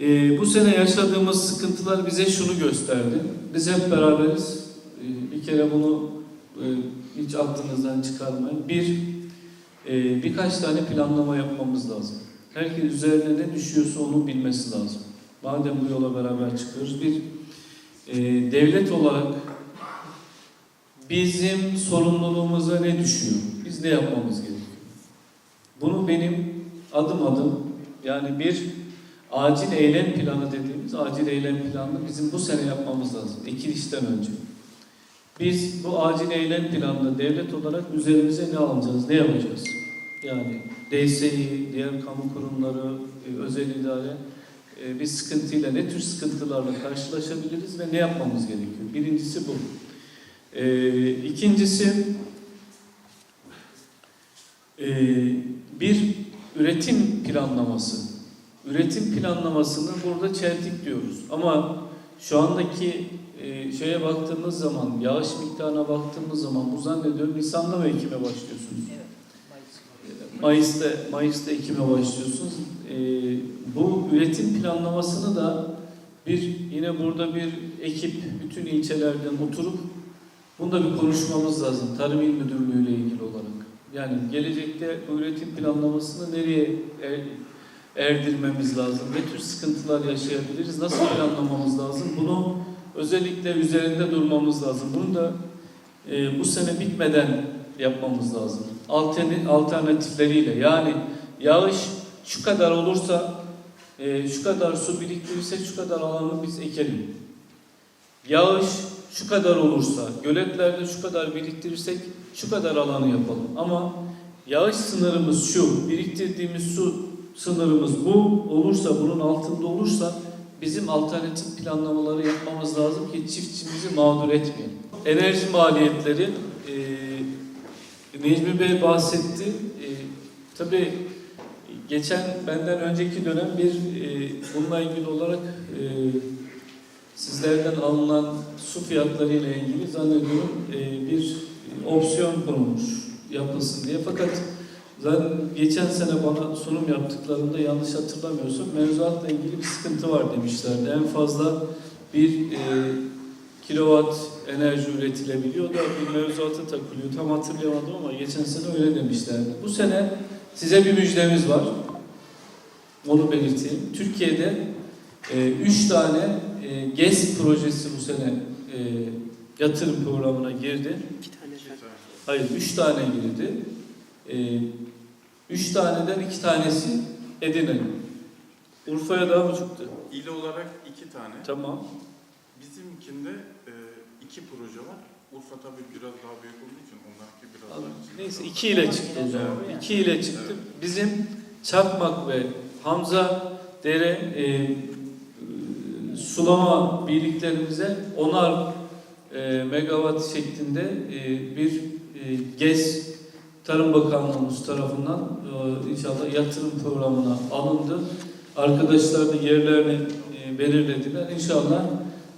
Ee, bu sene yaşadığımız sıkıntılar bize şunu gösterdi. Biz hep beraberiz. Ee, bir kere bunu e, hiç aklınızdan çıkarmayın. Bir, e, birkaç tane planlama yapmamız lazım. Herkes üzerine ne düşüyorsa onu bilmesi lazım. Madem bu yola beraber çıkıyoruz. Bir, e, devlet olarak bizim sorumluluğumuza ne düşüyor? Biz ne yapmamız gerekiyor? Bunu benim adım adım yani bir acil eylem planı dediğimiz acil eylem planını bizim bu sene yapmamız lazım. Ekilişten önce. Biz bu acil eylem planını devlet olarak üzerimize ne alacağız, ne yapacağız? Yani DSİ, diğer kamu kurumları, e, özel idare e, bir sıkıntıyla, ne tür sıkıntılarla karşılaşabiliriz ve ne yapmamız gerekiyor? Birincisi bu. E, ikincisi bir üretim planlaması. Üretim planlamasını burada çeltik diyoruz. Ama şu andaki e, şeye baktığımız zaman, yağış miktarına baktığımız zaman bu zannediyorum Nisan'da mı ekime başlıyorsunuz? Mayıs'ta, Mayıs'ta ekime başlıyorsunuz. E, bu üretim planlamasını da bir yine burada bir ekip bütün ilçelerden oturup bunda bir konuşmamız lazım. Tarım İl Müdürlüğü ile ilgili olarak. Yani gelecekte üretim planlamasını nereye er- erdirmemiz lazım? Ne tür sıkıntılar yaşayabiliriz? Nasıl planlamamız lazım? Bunu özellikle üzerinde durmamız lazım. Bunu da e, bu sene bitmeden yapmamız lazım. Alternatifleriyle yani yağış şu kadar olursa e, şu kadar su biriktirirse şu kadar alanı biz ekelim. Yağış şu kadar olursa, göletlerde şu kadar biriktirirsek şu kadar alanı yapalım. Ama yağış sınırımız şu, biriktirdiğimiz su sınırımız bu olursa, bunun altında olursa bizim alternatif planlamaları yapmamız lazım ki çiftçimizi mağdur etmeyelim. Enerji maliyetleri e, Necmi Bey bahsetti. E, tabii geçen benden önceki dönem bir e, bununla ilgili olarak e, sizlerden alınan su fiyatları ile ilgili zannediyorum e, bir opsiyon konulmuş yapılsın diye. Fakat zaten geçen sene bana sunum yaptıklarında yanlış hatırlamıyorsam mevzuatla ilgili bir sıkıntı var demişlerdi. En fazla bir e, kilowatt enerji üretilebiliyor da bir mevzuata takılıyor. Tam hatırlayamadım ama geçen sene öyle demişlerdi. Bu sene size bir müjdemiz var. Onu belirteyim. Türkiye'de e, üç tane e, GES projesi bu sene e, yatırım programına girdi. İki tane. Hayır, üç tane girdi. E, üç taneden iki tanesi Edirne. Urfa'ya daha mı çıktı? İl olarak iki tane. Tamam. Bizimkinde e, iki proje var. Urfa tabii biraz daha büyük olduğu için onlarki biraz daha küçük. Neyse iki ile çıktı o zaman. İki ile çıktı. Bizim Çakmak ve Hamza Dere e, e, sulama birliklerimize onar e, megawatt şeklinde e, bir e, GES Tarım Bakanlığımız tarafından e, inşallah yatırım programına alındı. Arkadaşlar da yerlerini e, belirlediler. İnşallah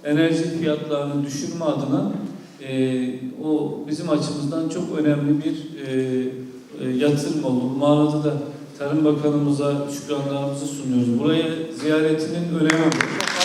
enerji fiyatlarını düşürme adına e, o bizim açımızdan çok önemli bir e, e, yatırım olur. Bu da Tarım Bakanımıza şükranlarımızı sunuyoruz. Buraya ziyaretinin önemi var.